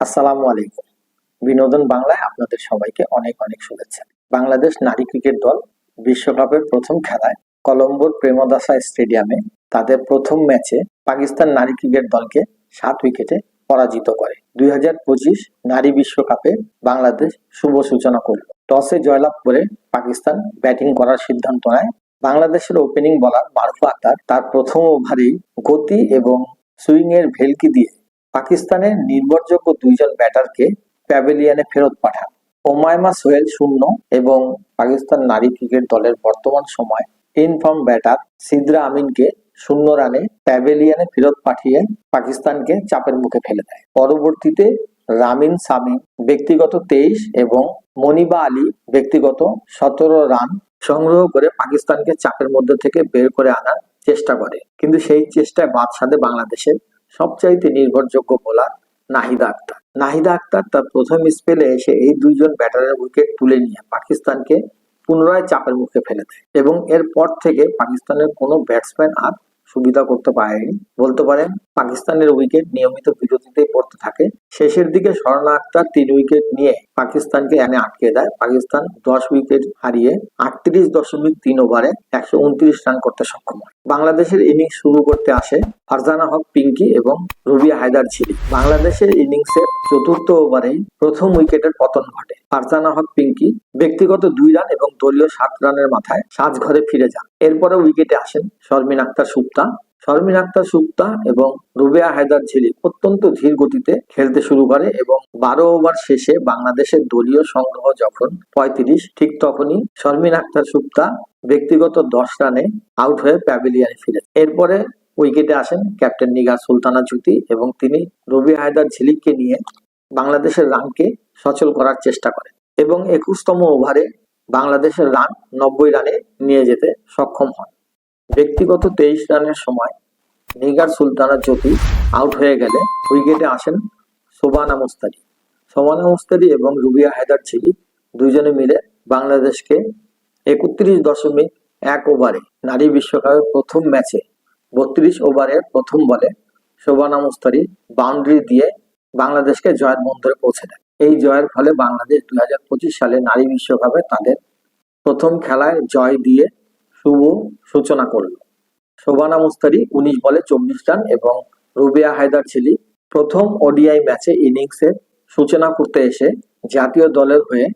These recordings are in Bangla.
আসসালামু আলাইকুম। বিনোদন বাংলায় আপনাদের সবাইকে অনেক অনেক শুভেচ্ছা। বাংলাদেশ নারী ক্রিকেট দল বিশ্বকাপের প্রথম খেলায় কলম্বোর প্রেমদাসা স্টেডিয়ামে তাদের প্রথম ম্যাচে পাকিস্তান নারী ক্রিকেট দলকে সাত উইকেটে পরাজিত করে। দুই হাজার পঁচিশ নারী বিশ্বকাপে বাংলাদেশ শুভ সূচনা করল। টসে জয়লাভ করে পাকিস্তান ব্যাটিং করার সিদ্ধান্ত নেয়। বাংলাদেশের ওপেনিং বলার মারুফা আক্তার তার প্রথম ওভারেই গতি এবং সুইং এর ভেলকি দিয়ে পাকিস্তানের নির্ভরযোগ্য দুইজন ব্যাটারকে প্যাভিলিয়নে ফেরত পাঠান। ওমায়মা সোহেল শূন্য এবং পাকিস্তান নারী ক্রিকেট দলের বর্তমান সময় ইনফর্ম ব্যাটার সিদ্রা আমিনকে শূন্য রানে প্যাভেলিয়ানে ফেরত পাঠিয়ে পাকিস্তানকে চাপের মুখে ফেলে দেয়। পরবর্তীতে রামিন সামি ব্যক্তিগত তেইশ এবং মনিবা আলী ব্যক্তিগত সতেরো রান সংগ্রহ করে পাকিস্তানকে চাপের মধ্যে থেকে বের করে আনার চেষ্টা করে। কিন্তু সেই চেষ্টায় বাদ সাধে বাংলাদেশের সবচাইতে নির্ভরযোগ্য বোলার নাহিদা আক্তার। নাহিদা আক্তার তার প্রথম স্পেলে এসে এই দুইজন ব্যাটারের উইকেট তুলে নিয়ে পাকিস্তানকে পুনরায় চাপের মুখে ফেলে দেয় এবং এরপর থেকে পাকিস্তানের কোনো ব্যাটসম্যান আর সুবিধা করতে পারেনি বলতে পারেন, পাকিস্তানের উইকেট নিয়মিত বিরতিতে পড়তে থাকে। শেষের দিকে স্বর্ণা আক্তার তিন উইকেট নিয়ে পাকিস্তানকে এনে আটকে দেয়। পাকিস্তান দশ উইকেট হারিয়ে আটত্রিশ দশমিক তিন ওভারে একশো উনত্রিশ রান করতে সক্ষম হয়। বাংলাদেশের ইনিংস শুরু করতে আসে ফারজানা হক, পিঙ্কি এবং রুবিয়া হায়দার ঝিলি বাংলাদেশের ইনিংসের চতুর্থ ওভারেই প্রথম উইকেটের পতন ঘটে। ফারজানা হক, পিঙ্কি ব্যক্তিগত দুই রান এবং দলীয় সাত রানের মাথায় সাজঘরে ফিরে যান। এরপরে উইকেটে আসেন শর্মিন আক্তার সুপ্তা শর্মিন আক্তার সুপ্তা এবং রুবেয়া হায়দার ঝিলি অত্যন্ত ধীর গতিতে খেলতে শুরু করে এবং বারো ওভার শেষে বাংলাদেশের দলীয় সংগ্রহ যখন পঁয়ত্রিশ, ঠিক তখনই শর্মিন আক্তার সুপ্তা ব্যক্তিগত দশ রানে আউট হয়ে প্যাভিলিয়নে ফিরে। এরপরে উইকেটে আসেন ক্যাপ্টেন নিগার সুলতানা জ্যোতি এবং তিনি রবি হায়দার ঝিলিককে নিয়ে বাংলাদেশের রানকে সচল করার চেষ্টা করেন এবং একুশতম ওভারে বাংলাদেশের রান নব্বই রানে নিয়ে যেতে সক্ষম হন। ব্যক্তিগত তেইশ রানের সময় নিগার সুলতানা জ্যোতি আউট হয়ে গেলে উইকেটে আসেন সোবানা মুস্তারি। সোবানা মুস্তারি এবং রুবিয়া হায়দার ছিলি দুইজনে মিলে বাংলাদেশকে একত্রিশ দশমিক এক ওভারে নারী বিশ্বকাপের প্রথম ম্যাচে বত্রিশ ওভারের প্রথম বলে শোভানা মুস্তারি বাউন্ডারি দিয়ে বাংলাদেশকে জয়ের বন্দরে পৌঁছে দেয় এই জয়ের ফলে বাংলাদেশ দুই হাজার পঁচিশ সালে নারী বিশ্বকাপে তাদের প্রথম খেলায় জয় দিয়ে শুভ সূচনা করল। শোভানা মুস্তারি উনিশ বলে চব্বিশ রান এবং রুবিয়া হায়দার ছিলি প্রথম ওডিআই ম্যাচে ইনিংসের সূচনা করতে এসে জাতীয় দলের হয়ে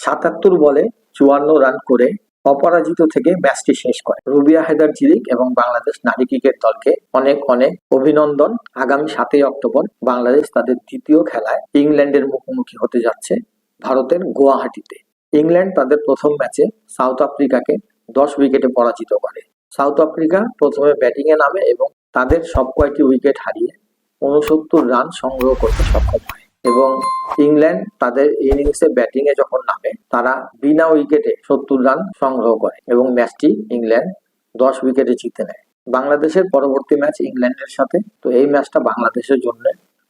সাতাত্তর বলে চুয়ান্ন রান করে অপরাজিত থেকে ম্যাচটি শেষ করে। রুবিয়া হায়দার ঝিলিক এবং বাংলাদেশ নারী ক্রিকেট দলকে অনেক অনেক অভিনন্দন। আগামী সাতই অক্টোবর বাংলাদেশ তাদের দ্বিতীয় খেলায় ইংল্যান্ডের মুখোমুখি হতে যাচ্ছে ভারতের গুয়াহাটিতে। ইংল্যান্ড তাদের প্রথম ম্যাচে সাউথ আফ্রিকাকে দশ উইকেটে পরাজিত করে। সাউথ আফ্রিকা প্রথমে ব্যাটিং এ নামে এবং তাদের সব কয়টি উইকেট হারিয়ে উনসত্তর রান সংগ্রহ করতে সক্ষম হয়। এবং ইংল্যান্ড তাদের ইনিংসে ব্যাটিং এ যখন নামে, তারা বিনা উইকেটে সত্তর রান সংগ্রহ করে এবং ম্যাচটি ইংল্যান্ড দশ উইকেটে জিতে নেয়। বাংলাদেশের পরবর্তী ম্যাচ ইংল্যান্ডের সাথে, তো এই ম্যাচটা বাংলাদেশের জন্য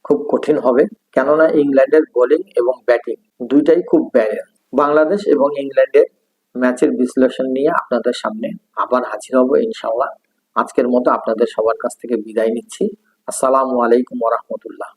খুব কঠিন হবে, কেননা ইংল্যান্ডের বোলিং এবং ব্যাটিং দুইটাই খুব ব্যালেন্স বাংলাদেশ এবং ইংল্যান্ডের ম্যাচের বিশ্লেষণ নিয়ে আপনাদের সামনে আবার হাজির হব ইনশাল্লাহ আজকের মতো আপনাদের সবার কাছ থেকে বিদায় নিচ্ছি। আসসালামু আলাইকুম ওরহমতুল্লাহ